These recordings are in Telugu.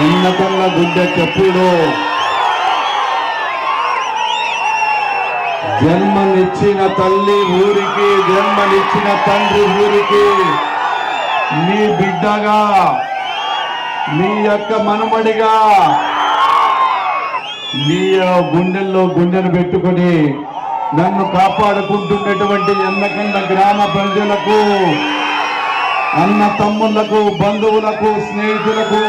ఎన్నకల్ల గుడ్డ చెప్పుడు. జన్మనిచ్చిన తల్లి ఊరికి జన్మనిచ్చిన తండ్రి ఊరికి మీ బిడ్డగా మీ యొక్క మనుమడిగా మీ గుండెల్లో గుండెను పెట్టుకొని నన్ను కాపాడుకుంటున్నటువంటి ఎన్నకండ గ్రామ ప్రజలకు అన్న తమ్ముళ్ళకు బంధువులకు స్నేహితులకు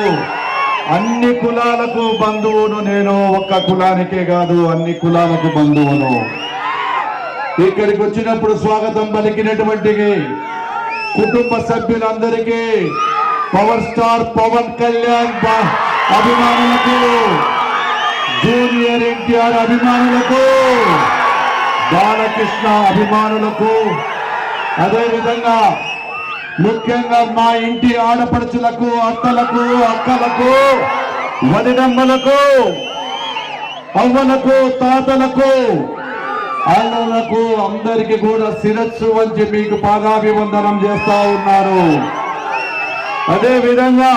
అన్ని కులాలకు బంధువును నేను ఒక్క కులానికే కాదు అన్ని కులాలకు బంధువును. ఇక్కడికి వచ్చినప్పుడు స్వాగతం పలికినటువంటి కుటుంబ సభ్యులందరికీ పవర్ స్టార్ పవన్ కళ్యాణ్ అభిమానులకు జూనియర్ ఎన్టీఆర్ అభిమానులకు బాలకృష్ణ అభిమానులకు అదేవిధంగా ముఖ్యంగా మా ఇంటి ఆడపడుచులకు అత్తలకు అక్కలకు వదినమ్మలకు అవ్వలకు తాతలకు అన్నలకు అందరికి కూడా శిరస్సు వంచి మీకు పాదాభివందనం చేస్తా ఉన్నారు. అదే విధంగా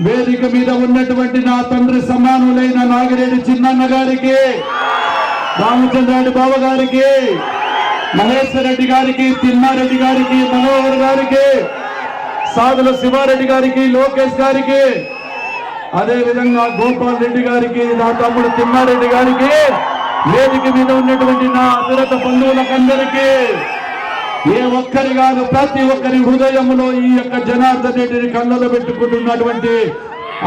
వేదిక మీద ఉన్నటువంటి నా తండ్రి సమానులైన నాగిరెడ్డి చిన్నన్న గారికి రామచంద్రారెడ్డి బావ గారికి మహేశ్వర్ రెడ్డి గారికి తిమ్మారెడ్డి గారికి మనోహర్ గారికి సాధుల శివారెడ్డి గారికి లోకేష్ గారికి అదే విధంగా గోపాల్ రెడ్డి గారికి నా తమ్ముడు తిమ్మారెడ్డి గారికి వేదిక మీద ఉన్నటువంటి నా అతిరత బంధువులకందరికీ ఏ ఒక్కరి కాదు ప్రతి ఒక్కరి హృదయంలో ఈ యొక్క జనార్దన్ రెడ్డిని కళ్ళలో పెట్టుకుంటున్నటువంటి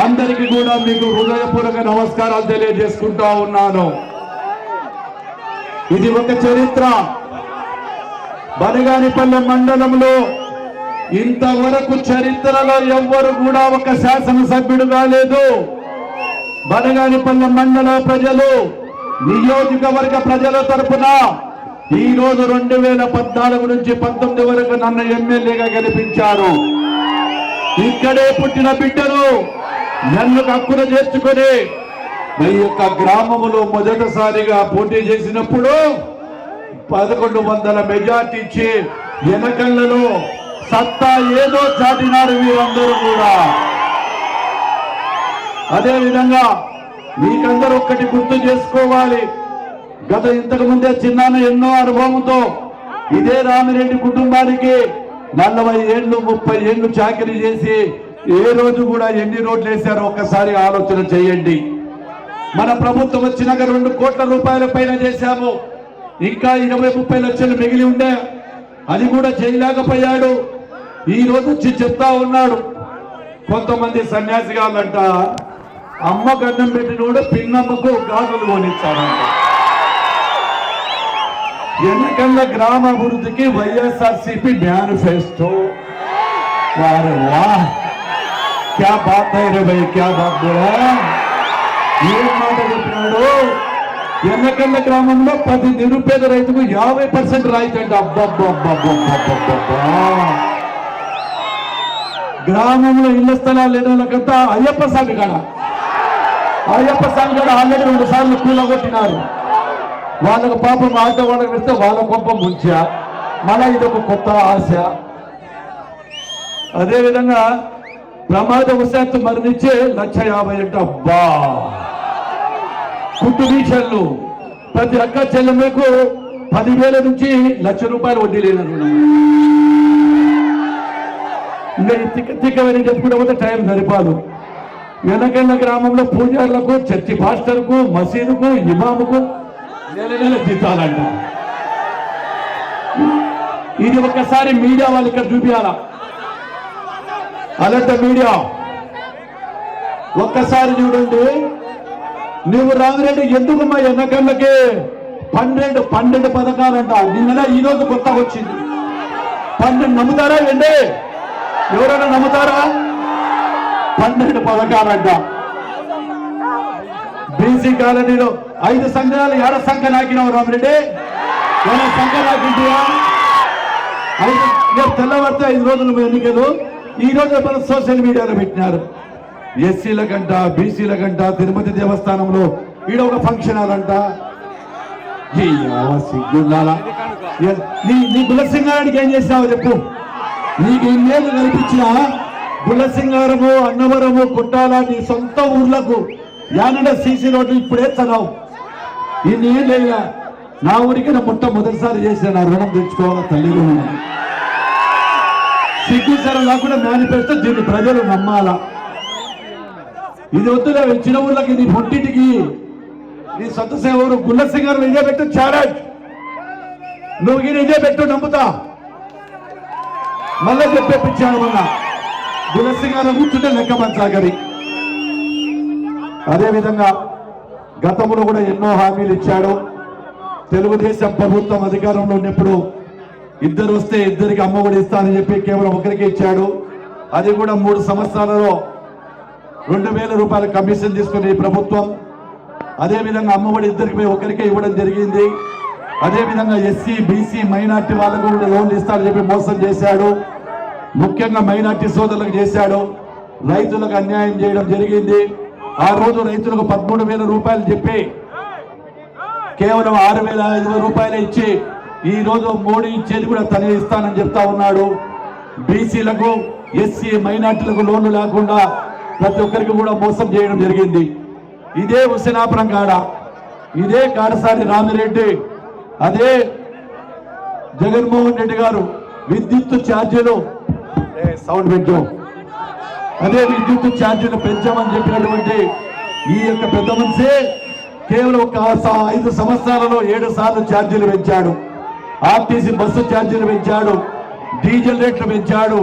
అందరికీ కూడా మీకు హృదయపూర్వక నమస్కారాలు తెలియజేసుకుంటా ఉన్నాను. ఇది ఒక చరిత్ర. బనగానిపల్లె మండలంలో ఇంతవరకు చరిత్రలో ఎవ్వరు కూడా ఒక శాసనసభ్యుడు కాలేదు. బనగానిపల్లె మండల ప్రజలు నియోజకవర్గ ప్రజల తరపున ఈ రోజు రెండు వేల పద్నాలుగు నుంచి పంతొమ్మిది వరకు నన్ను ఎమ్మెల్యేగా గెలిపించారు. ఇక్కడే పుట్టిన బిడ్డను నన్ను హక్కున చేర్చుకొని మీ యొక్క గ్రామములో మొదటిసారిగా పోటీ చేసినప్పుడు పదకొండు వందల మెజార్టీ ఇచ్చి ఎనకళ్ళలో సత్తా ఏదో చాటినారు వీరందరూ కూడా. అదే విధంగా మీకందరూ ఒక్కటి గుర్తు చేసుకోవాలి. గత ఇంతకు ముందే చిన్నాన్న ఎన్నో అనుభవంతో ఇదే రామిరెడ్డి కుటుంబానికి నలభై ఏళ్ళు ముప్పై ఏళ్ళు చాకరీ చేసి ఏ రోజు కూడా ఎన్ని రోడ్లు వేశారో ఒక్కసారి ఆలోచన చేయండి. మన ప్రభుత్వం వచ్చినాక రెండు కోట్ల రూపాయల పైన చేశాము. ఇంకా ఇరవై ముప్పై లక్షలు మిగిలి ఉండే అది కూడా చేయలేకపోయాడు ఈ రోజు వచ్చి చెప్తా ఉన్నాడు. కొంతమంది సన్యాసిగాళ్ళంట అమ్మ గన్నం పెట్టినోడు పిన్నమ్మకు గాజులు కొనిచ్చారంట ఎన్నికల గ్రామ అభివృద్ధికి వైఎస్ఆర్సిపి మేనిఫెస్టో. వారు వా క్యా బాత్ హై రే భయ్ క్యా బాత్ ఏం మాట చెప్పినాడు? ఎన్నకల్ల గ్రామంలో పది నిరుపేద రైతుకు యాభై పర్సెంట్ రాయితీ అంటే. గ్రామంలో ఇళ్ళ స్థలాలు లేని వాళ్ళకంతా అయ్యప్ప సాగు కాడ. అయ్యప్ప సాగు కాడ ఆల్రెడీ రెండు సార్లు కూలగొట్టినారు వాళ్ళకు పాపం ఆట వాళ్ళకి పెడితే వాళ్ళ గొప్ప ముంచా. మళ్ళా ఒక కొత్త ఆశ. అదేవిధంగా ప్రమాదవశాత్తు మరణించే లక్ష యాభై అంటే. అబ్బా. కుట్టు వీక్షన్లు ప్రతి అక్క చెల్లెమ్మకు పదివేల నుంచి లక్ష రూపాయలు వడ్డీ లేదనుకున్నాం ఇంకా తిక్క తిక్కవని చెప్పుకుంటే టైం సరిపాదు. వెనకన్న గ్రామంలో పూజారులకు చర్చి పాస్టర్కు మసీదుకు ఇమాముకు నెల నెల జీతాలంట. ఇది ఒకసారి మీడియా వాళ్ళు ఇక్కడ చూపించాలా అలంట మీడియా. ఒక్కసారి చూడండి. నువ్వు రామిరెడ్డి ఎందుకు మా ఎన్నకళ్ళకి పన్నెండు పన్నెండు అంట నిన్న ఈ రోజు కొత్తగా వచ్చింది. పన్నెండు నమ్ముతారా ఏంటి? ఎవరైనా నమ్ముతారా? పన్నెండు పథకాలంట. బీసీ కాలనీలో ఐదు సంఘాలు ఏడ సంఘ నాకినావు రామిరెడ్డి. ఏమైనా సంఘ నాకింటియా ఐదు రేపు తెల్లవారితే ఐదు రోజులు ఎన్నికలు. ఈ రోజు సోషల్ మీడియాలో పెట్టినారు? ఎస్సీల కంట బీసీల కంట తిరుపతి దేవస్థానంలో ఈడ ఒక ఫంక్షన్ హాల్ అంట నీ నీ కులసింగానికి ఏం చేసినావో చెప్పు. నీకు ఇన్నేళ్ళు కల్పించిన గులసింగారము అన్నవరము కుట్టాల నీ సొంత ఊర్లకు యానడ సీసీ రోడ్లు ఇప్పుడే చదవు ఇన్నేం ఏళ్ళయ్యా నా ఊరికి నా మొట్టమొదటిసారి చేసిన నా రుణం తెచ్చుకోవాలా తల్లి సిగ్గు సిగ్గుసరం కాకుండా మేనిఫెస్టో దీన్ని ప్రజలు నమ్మాలా. ఇది వద్దులే చిన్న ఊళ్ళకి నీ పొట్టింటికి. నీ సొంత సేవరు గుల్ల సింగారు ఇదే పెట్టు ఛాలెంజ్. నువ్వు ఈయన ఇదే పెట్టు నమ్ముతా. మళ్ళీ చెప్పేపించాను మొన్న. గుల్ల సింగారం కూర్చుంటే లెక్క పంచాగరి అదేవిధంగా గతంలో కూడా ఎన్నో హామీలు ఇచ్చాడు. తెలుగుదేశం ప్రభుత్వం అధికారంలో ఉన్నప్పుడు ఇద్దరు వస్తే ఇద్దరికి అమ్మఒడి ఇస్తానని చెప్పి కేవలం ఒకరికి ఇచ్చాడు. అది కూడా మూడు సంవత్సరాలలో రెండు వేల రూపాయల కమిషన్ తీసుకుని ప్రభుత్వం. అదేవిధంగా అమ్మఒడి ఇద్దరికి పోయి ఒకరికే ఇవ్వడం జరిగింది. అదేవిధంగా ఎస్సీ బీసీ మైనార్టీ వాళ్ళకు కూడా లోన్లు ఇస్తారని చెప్పి మోసం చేశాడు. ముఖ్యంగా మైనార్టీ సోదరులకు చేశాడు. రైతులకు అన్యాయం చేయడం జరిగింది. ఆ రోజు రైతులకు పదమూడు వేల రూపాయలు చెప్పి కేవలం ఆరు వేల ఐదు వేల రూపాయలు ఇచ్చి ఈ రోజు మోడీ ఇచ్చేది కూడా తనే ఇస్తానని చెప్తా ఉన్నాడు. బీసీలకు ఎస్సీ మైనార్టీలకు లోన్లు లేకుండా ప్రతి ఒక్కరికి కూడా మోసం చేయడం జరిగింది. ఇదే హుసేనాపురం కాడ ఇదే కాడసాని రామిరెడ్డి అదే జగన్మోహన్ రెడ్డి గారు విద్యుత్ ఛార్జీలు ఏ, సౌండ్ పెట్టు. అదే విద్యుత్ ఛార్జీలు పెంచామని చెప్పినటువంటి ఈ యొక్క పెద్ద మనిషి కేవలం ఒక ఐదు సంవత్సరాలలో ఏడు సార్లు ఛార్జీలు పెంచాడు. ఆర్టీసీ బస్సు ఛార్జీలు పెంచాడు. డీజిల్ రేట్లు పెంచాడు.